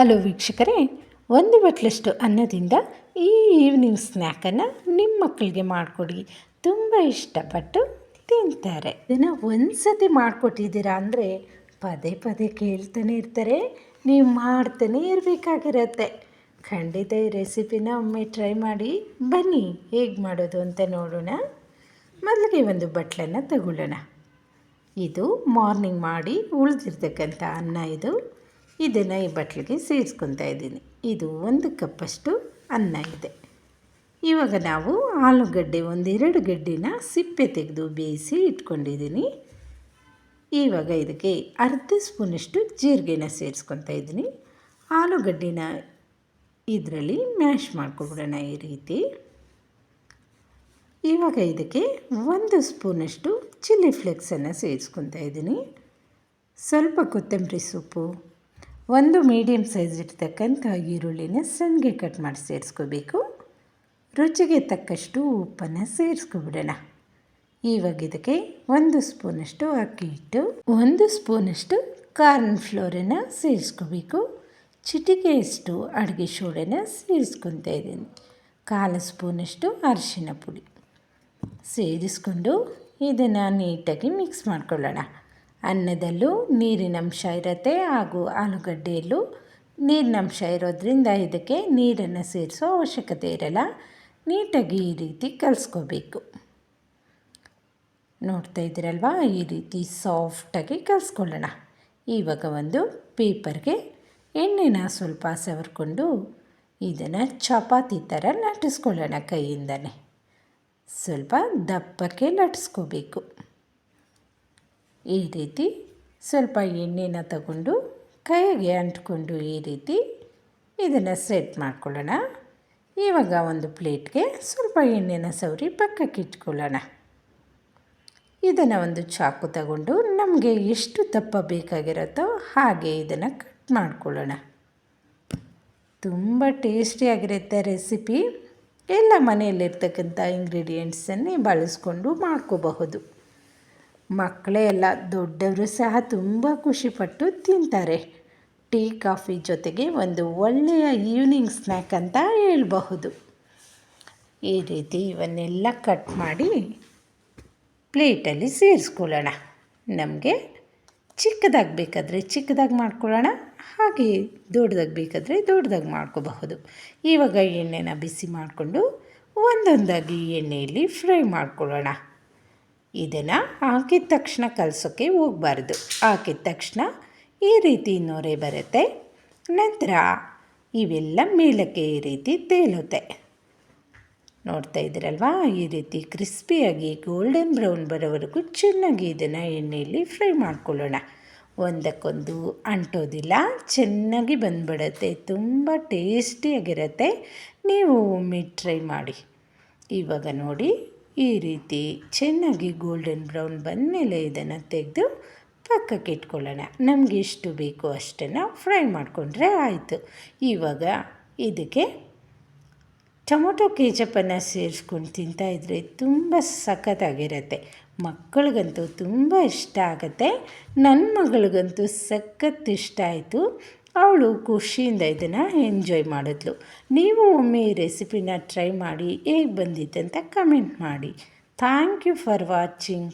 Hello ವೀಕ್ಷಕರೇ, ಒಂದು ಬಟ್ಲಷ್ಟು ಅನ್ನದಿಂದ ಈ ಈವ್ನಿಂಗ್ ಸ್ನ್ಯಾಕನ್ನು ನಿಮ್ಮ ಮಕ್ಕಳಿಗೆ ಮಾಡಿಕೊಡಿ. ತುಂಬ ಇಷ್ಟಪಟ್ಟು ತಿಂತಾರೆ. ಇದನ್ನು ಒಂದು ಸತಿ ಮಾಡಿಕೊಟ್ಟಿದ್ದೀರಾ ಅಂದರೆ ಪದೇ ಪದೇ ಕೇಳ್ತಾನೆ ಇರ್ತಾರೆ. ನೀವು ಮಾಡ್ತಾನೆ ಇರಬೇಕಾಗಿರತ್ತೆ. ಖಂಡಿತ ಈ ರೆಸಿಪಿನ ಒಮ್ಮೆ ಟ್ರೈ ಮಾಡಿ ಬನ್ನಿ. ಹೇಗೆ ಮಾಡೋದು ಅಂತ ನೋಡೋಣ. ಮೊದಲಿಗೆ ಒಂದು ಬಟ್ಲನ್ನು ತಗೊಳ್ಳೋಣ. ಇದು ಮಾರ್ನಿಂಗ್ ಮಾಡಿ ಉಳಿದಿರ್ತಕ್ಕಂಥ ಅನ್ನ ಇದು. ಇದನ್ನು ಈ ಬಟ್ಲಿಗೆ ಸೇರಿಸ್ಕೊತಾ ಇದ್ದೀನಿ. ಇದು ಒಂದು ಕಪ್ಪಷ್ಟು ಅನ್ನ ಇದೆ. ಇವಾಗ ನಾವು ಆಲೂಗಡ್ಡೆ ಒಂದೆರಡು ಗಡ್ಡೆನ ಸಿಪ್ಪೆ ತೆಗೆದು ಬೇಯಿಸಿ ಇಟ್ಕೊಂಡಿದ್ದೀನಿ. ಇವಾಗ ಇದಕ್ಕೆ ಅರ್ಧ ಸ್ಪೂನಷ್ಟು ಜೀರಿಗೆನ ಸೇರಿಸ್ಕೊತಾ ಇದ್ದೀನಿ. ಆಲೂಗಡ್ಡೆನ ಇದರಲ್ಲಿ ಮ್ಯಾಶ್ ಮಾಡ್ಕೊಬಿಡೋಣ ಈ ರೀತಿ. ಇವಾಗ ಇದಕ್ಕೆ ಒಂದು ಸ್ಪೂನಷ್ಟು ಚಿಲ್ಲಿ ಫ್ಲೆಕ್ಸನ್ನು ಸೇರಿಸ್ಕೊತಾ ಇದ್ದೀನಿ. ಸ್ವಲ್ಪ ಕೊತ್ತಂಬರಿ ಸೊಪ್ಪು ಒಂದು ಮೀಡಿಯಮ್ ಸೈಜ್ ಇರ್ತಕ್ಕಂಥ ಈರುಳ್ಳಿನ ಸಣ್ಣಗೆ ಕಟ್ ಮಾಡಿ ಸೇರಿಸ್ಕೋಬೇಕು. ರುಚಿಗೆ ತಕ್ಕಷ್ಟು ಉಪ್ಪನ್ನು ಸೇರಿಸ್ಕೊಬಿಡೋಣ. ಇವಾಗ ಇದಕ್ಕೆ ಒಂದು ಸ್ಪೂನಷ್ಟು ಅಕ್ಕಿ ಇಟ್ಟು ಒಂದು ಸ್ಪೂನಷ್ಟು ಕಾರ್ನ್ ಫ್ಲೋರನ್ನು ಸೇರಿಸ್ಕೋಬೇಕು. ಚಿಟಿಕೆಯಷ್ಟು ಅಡುಗೆ ಸೋಡನ ಸೇರಿಸ್ಕೊತಾ ಇದ್ದೀನಿ. ಕಾಲು ಸ್ಪೂನಷ್ಟು ಅರಿಶಿನ ಪುಡಿ ಸೇರಿಸ್ಕೊಂಡು ಇದನ್ನು ನೀಟಾಗಿ ಮಿಕ್ಸ್ ಮಾಡ್ಕೊಳ್ಳೋಣ. ಅನ್ನದಲ್ಲೂ ನೀರಿನಂಶ ಇರುತ್ತೆ ಹಾಗೂ ಆಲೂಗಡ್ಡೆಯಲ್ಲೂ ನೀರಿನಂಶ ಇರೋದ್ರಿಂದ ಇದಕ್ಕೆ ನೀರನ್ನು ಸೇರಿಸೋ ಅವಶ್ಯಕತೆ ಇರಲ್ಲ. ನೀಟಾಗಿ ಈ ರೀತಿ ಕಲಿಸ್ಕೋಬೇಕು. ನೋಡ್ತಾ ಇದ್ದೀರಲ್ವಾ? ಈ ರೀತಿ ಸಾಫ್ಟಾಗಿ ಕಲಿಸ್ಕೊಳ್ಳೋಣ. ಇವಾಗ ಒಂದು ಪೇಪರ್ಗೆ ಎಣ್ಣೆನ ಸ್ವಲ್ಪ ಸವರ್ಕೊಂಡು ಇದನ್ನು ಚಪಾತಿ ಥರ ಲಟ್ಟಿಸ್ಕೊಳ್ಳೋಣ ಕೈಯಿಂದನೇ. ಸ್ವಲ್ಪ ದಪ್ಪಕ್ಕೆ ಲಟ್ಟಿಸ್ಕೋಬೇಕು. ಈ ರೀತಿ ಸ್ವಲ್ಪ ಎಣ್ಣೆನ ತಗೊಂಡು ಕೈಗೆ ಅಂಟ್ಕೊಂಡು ಈ ರೀತಿ ಇದನ್ನು ಸೆಟ್ ಮಾಡ್ಕೊಳ್ಳೋಣ. ಇವಾಗ ಒಂದು ಪ್ಲೇಟ್ಗೆ ಸ್ವಲ್ಪ ಎಣ್ಣೆನ ಸವರಿ ಪಕ್ಕಕ್ಕೆ ಇಟ್ಕೊಳ್ಳೋಣ. ಇದನ್ನು ಒಂದು ಚಾಕು ತಗೊಂಡು ನಮಗೆ ಎಷ್ಟು ದಪ್ಪ ಬೇಕಾಗಿರುತ್ತೋ ಹಾಗೆ ಇದನ್ನು ಕಟ್ ಮಾಡ್ಕೊಳ್ಳೋಣ. ತುಂಬ ಟೇಸ್ಟಿಯಾಗಿರುತ್ತೆ ರೆಸಿಪಿ. ಎಲ್ಲ ಮನೆಯಲ್ಲಿರ್ತಕ್ಕಂಥ ಇಂಗ್ರೀಡಿಯೆಂಟ್ಸನ್ನೇ ಬಳಸ್ಕೊಂಡು ಮಾಡ್ಕೋಬಹುದು. ಮಕ್ಕಳೇ ಎಲ್ಲ ದೊಡ್ಡವರು ಸಹ ತುಂಬ ಖುಷಿಪಟ್ಟು ತಿಂತಾರೆ. ಟೀ, ಕಾಫಿ ಜೊತೆಗೆ ಒಂದು ಒಳ್ಳೆಯ ಈವ್ನಿಂಗ್ ಸ್ನ್ಯಾಕ್ ಅಂತ ಹೇಳಬಹುದು. ಈ ರೀತಿ ಇವನ್ನೆಲ್ಲ ಕಟ್ ಮಾಡಿ ಪ್ಲೇಟಲ್ಲಿ ಸೇರಿಸ್ಕೊಳ್ಳೋಣ. ನಮಗೆ ಚಿಕ್ಕದಾಗಿ ಬೇಕಾದರೆ ಚಿಕ್ಕದಾಗಿ ಮಾಡ್ಕೊಳ್ಳೋಣ, ಹಾಗೆ ದೊಡ್ಡದಾಗಿ ಬೇಕಾದರೆ ದೊಡ್ಡದಾಗಿ ಮಾಡ್ಕೋಬಹುದು. ಇವಾಗ ಎಣ್ಣೆನ ಬಿಸಿ ಮಾಡಿಕೊಂಡು ಒಂದೊಂದಾಗಿ ಎಣ್ಣೆಯಲ್ಲಿ ಫ್ರೈ ಮಾಡ್ಕೊಳ್ಳೋಣ. ಇದನ್ನು ಹಾಕಿದ ತಕ್ಷಣ ಕಲಸೋಕ್ಕೆ ಹೋಗಬಾರ್ದು. ಹಾಕಿದ ತಕ್ಷಣ ಈ ರೀತಿ ನೊರೆ ಬರುತ್ತೆ. ನಂತರ ಇವೆಲ್ಲ ಮೇಲಕ್ಕೆ ಈ ರೀತಿ ತೇಲುತ್ತೆ. ನೋಡ್ತಾ ಇದ್ದೀರಲ್ವಾ? ಈ ರೀತಿ ಕ್ರಿಸ್ಪಿಯಾಗಿ ಗೋಲ್ಡನ್ ಬ್ರೌನ್ ಬರೋವರೆಗೂ ಚೆನ್ನಾಗಿ ಇದನ್ನು ಎಣ್ಣೆಯಲ್ಲಿ ಫ್ರೈ ಮಾಡ್ಕೊಳ್ಳೋಣ. ಒಂದಕ್ಕೊಂದು ಅಂಟೋದಿಲ್ಲ, ಚೆನ್ನಾಗಿ ಬಂದ್ಬಿಡುತ್ತೆ, ತುಂಬ ಟೇಸ್ಟಿಯಾಗಿರುತ್ತೆ. ನೀವು ಒಮ್ಮೆ ಟ್ರೈ ಮಾಡಿ. ಇವಾಗ ನೋಡಿ ಈ ರೀತಿ ಚೆನ್ನಾಗಿ ಗೋಲ್ಡನ್ ಬ್ರೌನ್ ಬಂದಮೇಲೆ ಇದನ್ನು ತೆಗೆದು ಪಕ್ಕಕ್ಕೆ ಇಟ್ಕೊಳ್ಳೋಣ. ನಮಗೆ ಎಷ್ಟು ಬೇಕೋ ಅಷ್ಟನ್ನು ಫ್ರೈ ಮಾಡಿಕೊಂಡ್ರೆ ಆಯಿತು. ಇವಾಗ ಇದಕ್ಕೆ ಟೊಮೊಟೊ ಕೇಚಪ್ಪನ್ನು ಸೇರಿಸ್ಕೊಂಡು ತಿಂತಾಯಿದ್ರೆ ತುಂಬ ಸಖತ್ತಾಗಿರುತ್ತೆ. ಮಕ್ಕಳಿಗಂತೂ ತುಂಬ ಇಷ್ಟ ಆಗುತ್ತೆ. ನನ್ನ ಮಗಳಿಗಂತೂ ಸಖತ್ ಇಷ್ಟ ಆಯಿತು. ಅವಳು ಖುಷಿಯಿಂದ ಇದನ್ನು ಎಂಜಾಯ್ ಮಾಡಿದ್ಲು. ನೀವು ಒಮ್ಮೆ ಈ ರೆಸಿಪಿನ ಟ್ರೈ ಮಾಡಿ ಹೇಗೆ ಬಂದಿತ್ತು ಅಂತ ಕಮೆಂಟ್ ಮಾಡಿ. Thank you for watching